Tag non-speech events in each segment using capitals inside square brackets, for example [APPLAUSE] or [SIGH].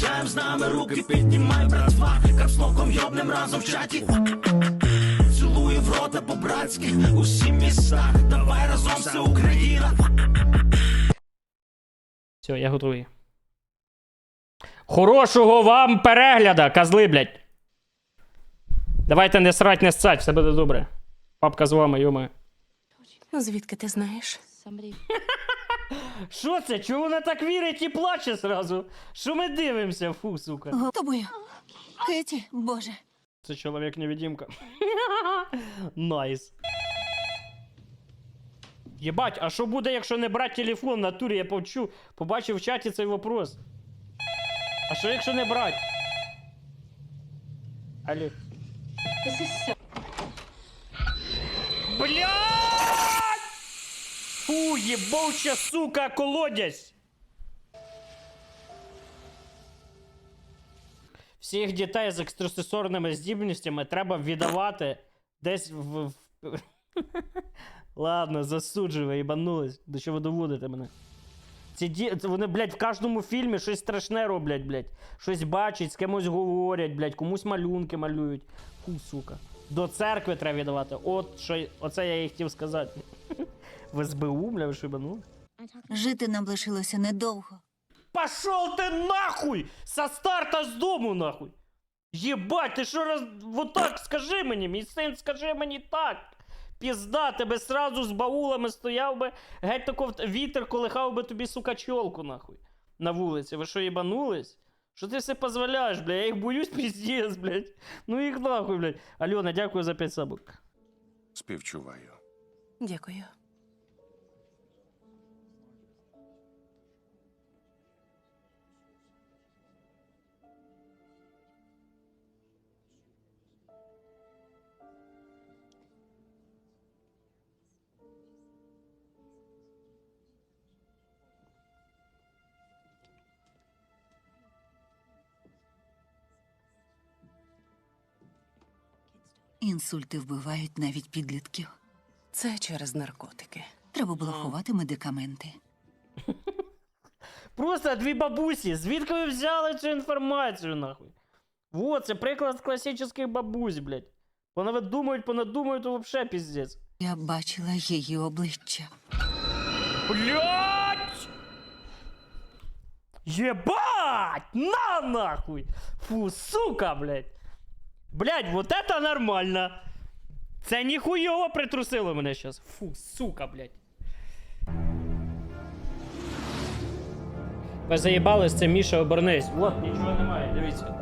Качаєм з нами руки, піднімай, братва, капслоком йобнем разом в чаті. Цілую в рота по-братськи, усі міста, давай разом все Україна. Все, я готовий. Хорошого вам перегляда, козли, блядь. Давайте не срать, не ссать, все буде добре. Папка з вами, йома. Звідки ти знаєш? Що це? Чого вона так вірить і плаче зразу? Що ми дивимося? Фу, сука. Тобою. Кеті, боже. Це чоловік-невидимка. [LAUGHS] Найс. Єбать, а що буде, якщо не брати телефон в натурі? Я повчу, побачив в чаті цей вопрос. А що якщо не брати? Алло. Блядь! Фу, ебуча, сука, колодязь! Всіх дітей з екстрасенсорними здібностями треба віддавати десь в. в... [LAUGHS] Ладно, засуджую, їбанулись. До чого доводите мене? Ці ді... Вони, блядь, в кожному фільмі щось страшне роблять, блядь. Щось бачать, з кимось говорять, блядь, комусь малюнки малюють. Фу, сука. До церкви треба віддавати. От що... Оце я і хотів сказати. [LAUGHS] В СБУ, бля, ви що їбанули? Жити нам лишилося недовго. Пошел ты нахуй! Со старта з дому нахуй! Єбать, ти що раз. Вот так скажи мені, мій син, скажи мені так. Пізда, тебе сразу з баулами стояв би, геть тако вітер колихав би тобі, сука, чолку, нахуй. На вулиці. Ви що, їбанулись? Що ти все дозволяєш, бля? Я їх боюсь [LAUGHS] піздець, блядь. Ну їх нахуй, блядь. Альона, дякую за 5 сабок. Співчуваю. Дякую. Інсульти вбивають навіть підлітків. Це через наркотики. Треба було ховати медикаменти. Просто дві бабусі. Звідки ви взяли цю інформацію, нахуй? Вот, це приклад класичних бабусь, блядь. Вони видумують, понадумують, то вообще піздець. Я бачила її обличчя. Блять! Ебать! На нахуй! Фу, сука, блядь! Блядь, вот это нормально! Це ніхуйово притрусило мене щас. Фу, сука, блядь. Ви заїбались, це Міша, обернись. Вот, нічого немає, дивіться.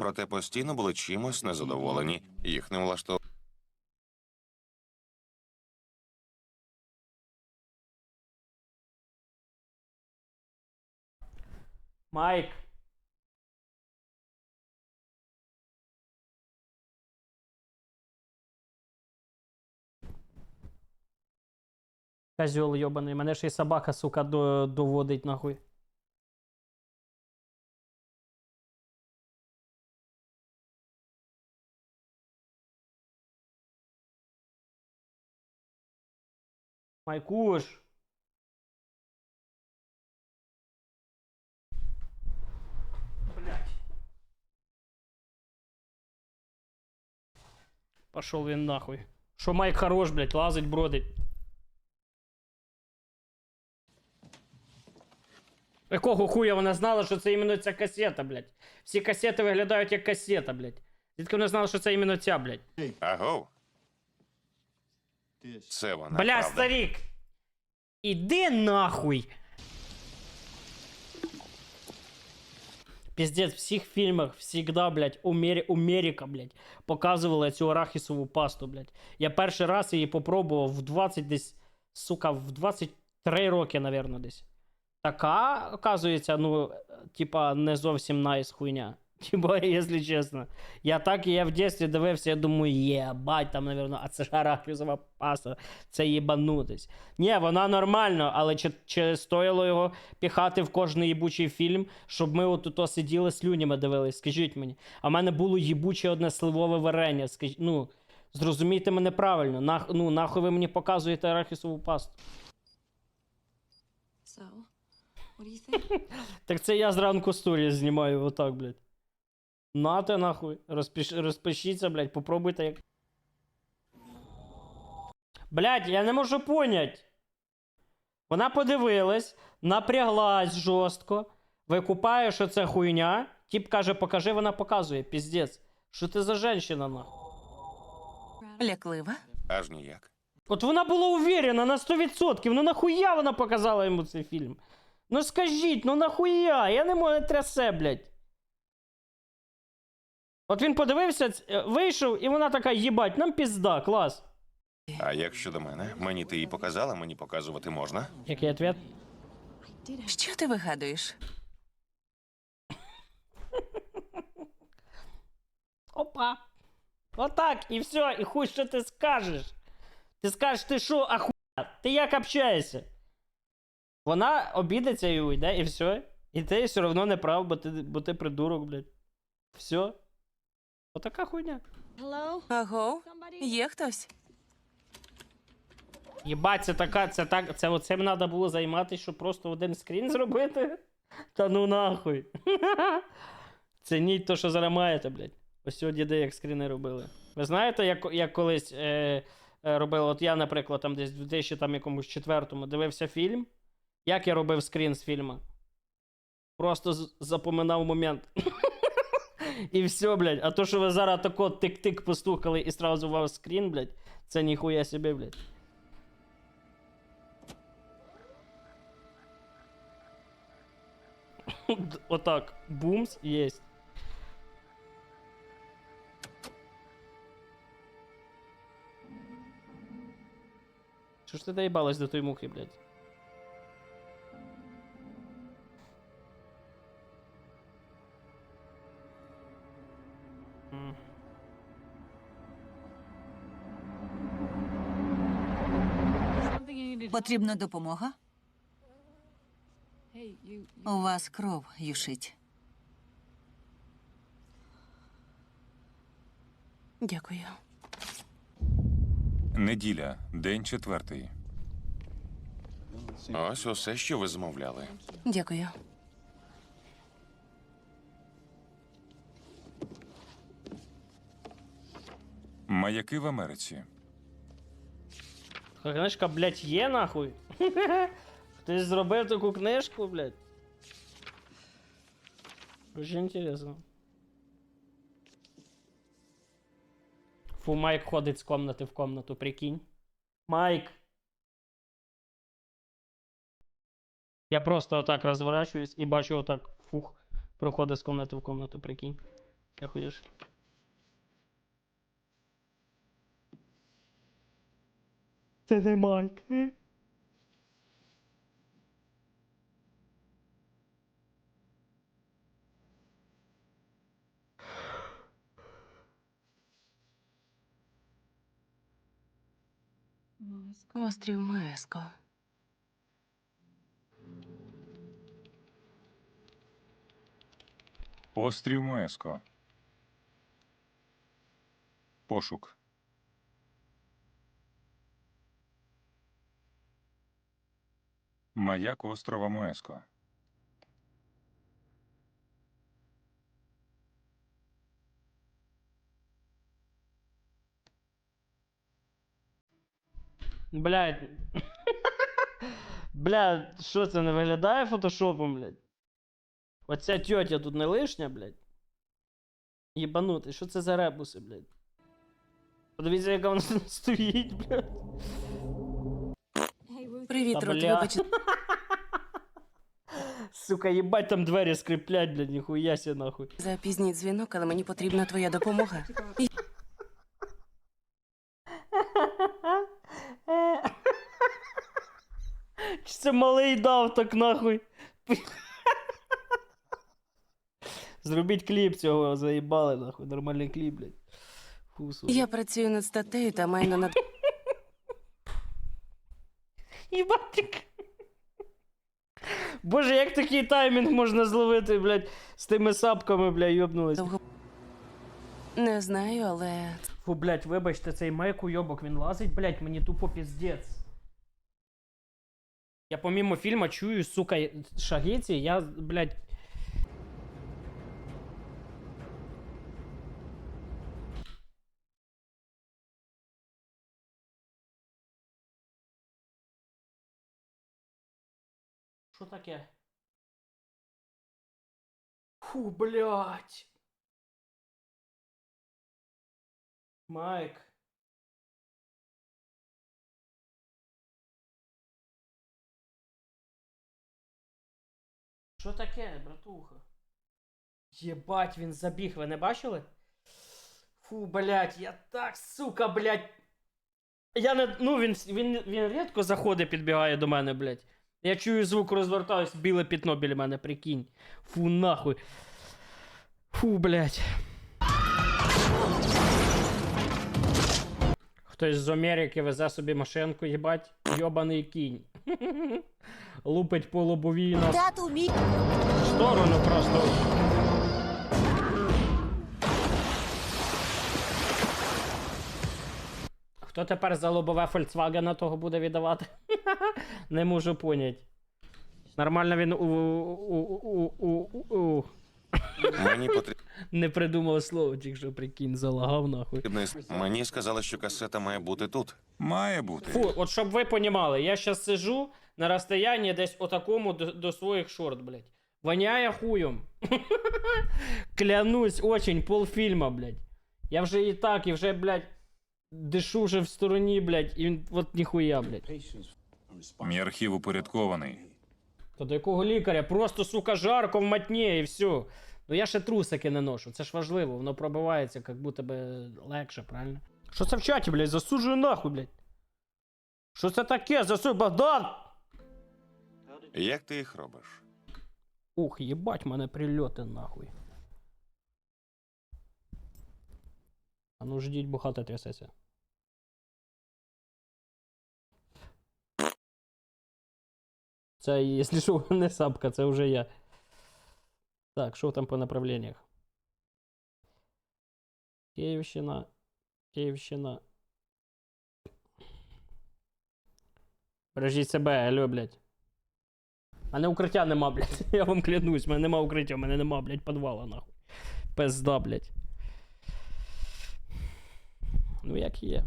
Проте постійно були чимось незадоволені. Їх не влаштовували. Майк. Козьол йобаний, мене ще й собака, сука, до, доводить нахуй. Майкуш. Пошел він нахуй. Що Майк хорош, блять, лазить, бродить. Якого хуя вона знала, що це іменно ця касета, блять. Всі касети виглядають як касета, блять. Звідки вона знала, що це іменно ця, блять. Агов. Це вона. Бля, правда. старик! Іди нахуй! Пиздец, в всіх фільмах всегда, блядь, Умері... Умеріка, блядь, показували цю арахісову пасту, блядь. Я перший раз її попробував в 20 десь, сука, в 23 роки, наверно, десь. Така, оказується, ну, типа, не зовсім найс хуйня. [LAUGHS] Типа, якщо чесно. Я так я в дитинстві дивився, я думаю, єбать, там, наверно, а це ж арахісова паста, це їбанутись. Ні, вона нормально, але чи, чи стоїло його піхати в кожний їбучий фільм, щоб ми от тут сиділи слюнями дивились, скажіть мені. А в мене було їбуче одне сливове варення. Скажіть, ну, зрозумійте мене правильно. Нах, ну, нахуй ви мені показуєте арахісову пасту. [LAUGHS] Так це я зранку сторіс знімаю отак, блядь. Нате нахуй. Розпиш... Розпишіться, блядь, попробуйте як. Блядь, я не можу понять. Вона подивилась, напряглась жорстко. Викупає, що це хуйня. Тіп каже, покажи, вона показує. Піздець. Що ти за женщина, нахуй? Ляклива? Аж ніяк. От вона була уверена на 100%. Ну нахуя вона показала йому цей фільм? Ну скажіть, ну нахуя? Я не можу трясе, блядь. От він подивився, е, вийшов, і вона така, їбать, нам пізда, клас. А як щодо мене, мені ти її показала, мені показувати можна. Який ответ? Що ти вигадуєш? Опа. Отак, і все, і хуй що ти скажеш. Ти скажеш, ти що, ахуя? Ти як общаєшся? Вона обідеться і уйде, і все. І ти все одно не прав, бо ти, бо ти придурок, блядь. Все. Отака хуйня. Аго, є хтось? Єбать, це така, це так, це оцим треба було займатися, щоб просто один скрін зробити. Та ну нахуй. [LAUGHS] Цініть то, що зараз маєте, блядь. Ось сьогодні де як скріни робили. Ви знаєте, як, як колись е, е, робили, от я, наприклад, там десь в 2000 там якомусь четвертому дивився фільм. Як я робив скрін з фільму? Просто запоминав момент. [LAUGHS] І все, блядь. А то, що ви зараз тако тик-тик постукали і сразу вам скрін, блядь, це ніхуя собі, блядь. Отак. Бумс есть. Що ж ти доїбалась до тої мухи, блядь? Потрібна допомога? У вас кров юшить. Дякую. Неділя, день четвертий. Ось усе, що ви замовляли. Дякую. Маяки в Америці. Книжка, блядь, є нахуй. [LAUGHS] Хтось зробив таку книжку, блядь. Дуже інтересно. Фу, Майк ходить з комнати в комнату, прикинь. Майк. Я просто отак розворачуюсь і бачу отак. Фух. Проходить з комнати в комнату, прикинь. Я хуєш. Це не Майк. Острів Меско. Острів Моеско. Пошук. Маяк острова Моеско. Блядь. [LAUGHS] Бля, що це не виглядає фотошопом, блядь? Оця тьотя тут не лишня, блядь. Єбанути, що це за ребуси, блядь? Подивіться, яка вона [LAUGHS] стоїть, блядь. Привіт, Та Рут, бля. вибач. Сука, їбать там двері скриплять, блядь, ніхуя сі нахуй. за пізній дзвінок, але мені потрібна твоя допомога. Чи це малий дав так нахуй? Зробіть кліп цього, заїбали нахуй, нормальний кліп, блядь. Фу, сука. Я працюю над статтею та маю над Єбатик. Боже, як такий таймінг можна зловити, блядь, з тими сапками, бля, йобнулись. довго. Не знаю, але Фу, блядь, вибачте, цей майк уйобок, він лазить, блядь, мені тупо піздець. Я помимо фільма чую, сука, шаги ці, я, блядь. Що таке? Фу, блядь. Майк. Що таке, братуха? Єбать, він забіг, ви не бачили? Фу, блядь, я так, сука, блядь. Я не. Ну, він, він, він рідко заходить, підбігає до мене, блядь. Я чую звук, розвертаюсь, біле пітно біля мене, прикинь. Фу, нахуй. Фу, блядь. Хтось з Америки везе собі машинку, їбать, йобаний кінь. [LAUGHS] Лупить по лобовій на Тату, мій сторону просто. Хто тепер за лобове Volkswagen того буде віддавати? [LAUGHS] [LAUGHS] Не можу понять. Нормально він у, у, у, у, у, у. Мені [LAUGHS] не придумав слово, тільки що прикинь, залагав нахуй. потрібно. Мені сказали, що касета має бути тут. Має бути. Фу, от щоб ви понімали, я зараз сижу на розстоянні десь отакому до, до своїх шорт, блядь. Воняє хуєм. [LAUGHS] Клянусь, очень, полфільма, блядь. Я вже і так, і вже, блядь, дишу вже в стороні, блядь, і от ніхуя, блядь. Мій архів упорядкований. То до якого лікаря? Просто, сука, жарко в матні і все. Ну я ще трусики не ношу, це ж важливо, воно пробивається, як будто би легше, правильно? Що це в чаті, блядь? Засуджую нахуй, блядь. Що це таке? Засуджую, Богдан! Як ти їх робиш? Ух, ебать, мене прильоти нахуй. А ну ждіть, бо хата трясеться. Це, якщо що, [LAUGHS] не сапка, це вже я. Так, що там по направленнях? Київщина. Київщина. Бережіть себе, алло, блядь. У мене укриття нема, блядь. [LAUGHS] Я вам клянусь, у мене нема укриття, у мене нема, блядь, підвала, нахуй. Пизда, блядь. Ну, як є.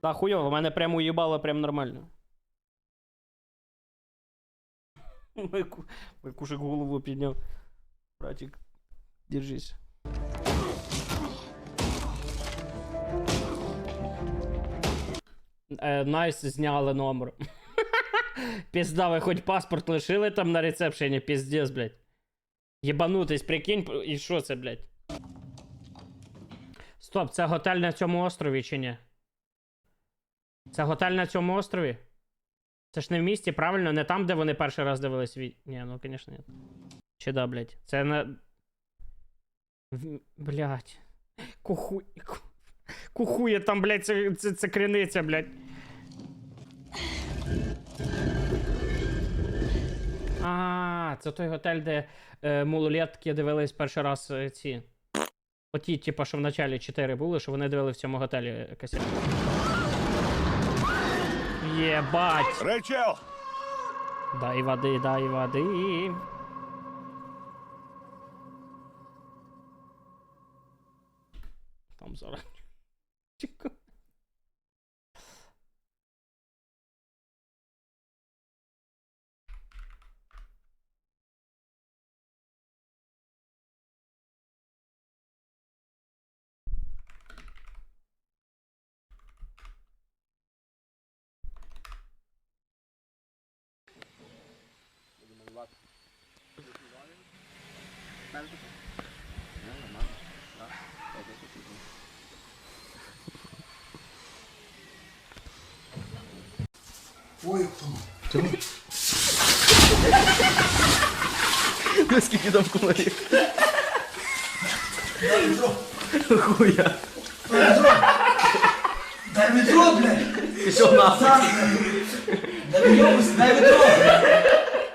Та хуйово, у мене прямо уїбало прям нормально. [LAUGHS] Майку- Майкушек голову підняв. Братик, держись. Е, Найс зняли номер. [LAUGHS] Пізда, ви хоч паспорт лишили там на рецепшені, піздець, блядь. Єбанутись, прикинь, і що це, блядь? Стоп, це готель на цьому острові чи ні? Це готель на цьому острові? Це ж не в місті, правильно? Не там, де вони перший раз дивились від. Ні, ну, звісно, ні. Чи да, блядь? Це на. В- Блядь. Кухуй. ку- Кухує там, блядь, це, це, це криниця, блядь. А, це той готель, де е, малолетки дивились перший раз е, ці. Оті, типа, що в началі 4 були, що вони дивили в цьому готелі касет. Єбать! Рейчел! Дай води, дай води. Там зараз. Чекай. Наскільки там комарів? Хуя. Дай ведро, блядь! Пішов нахуй. Дай ведро, дай ведро!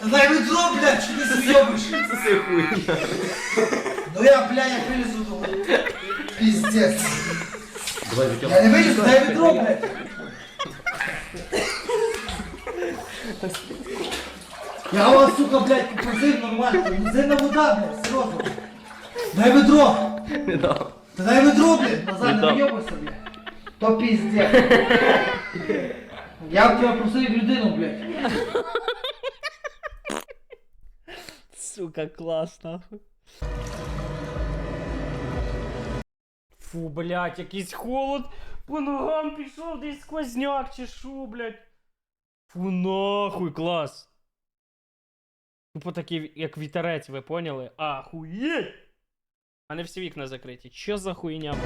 Та дай ведро, блядь, що ти зйобиш? Це все хуйня. Ну я, блядь, я вилізу до Піздець. Давай Я не вилізу, дай ведро, блядь! Я вас, сука, блядь, попросив нормально. Бензинна вода, блядь, серйозно. Дай ведро. Не дав. Та дай ведро, блядь, назад, Не дам. блядь. То піздець. Я б тебе просив як людину, блядь. Сука, клас, нахуй. Фу, блядь, якийсь холод. По ногам пішов десь сквозняк чи шо, блядь. Фу нахуй, клас. Тупо такий, як вітерець, ви поняли? Ахуєть! А не всі вікна закриті. Що за хуйня?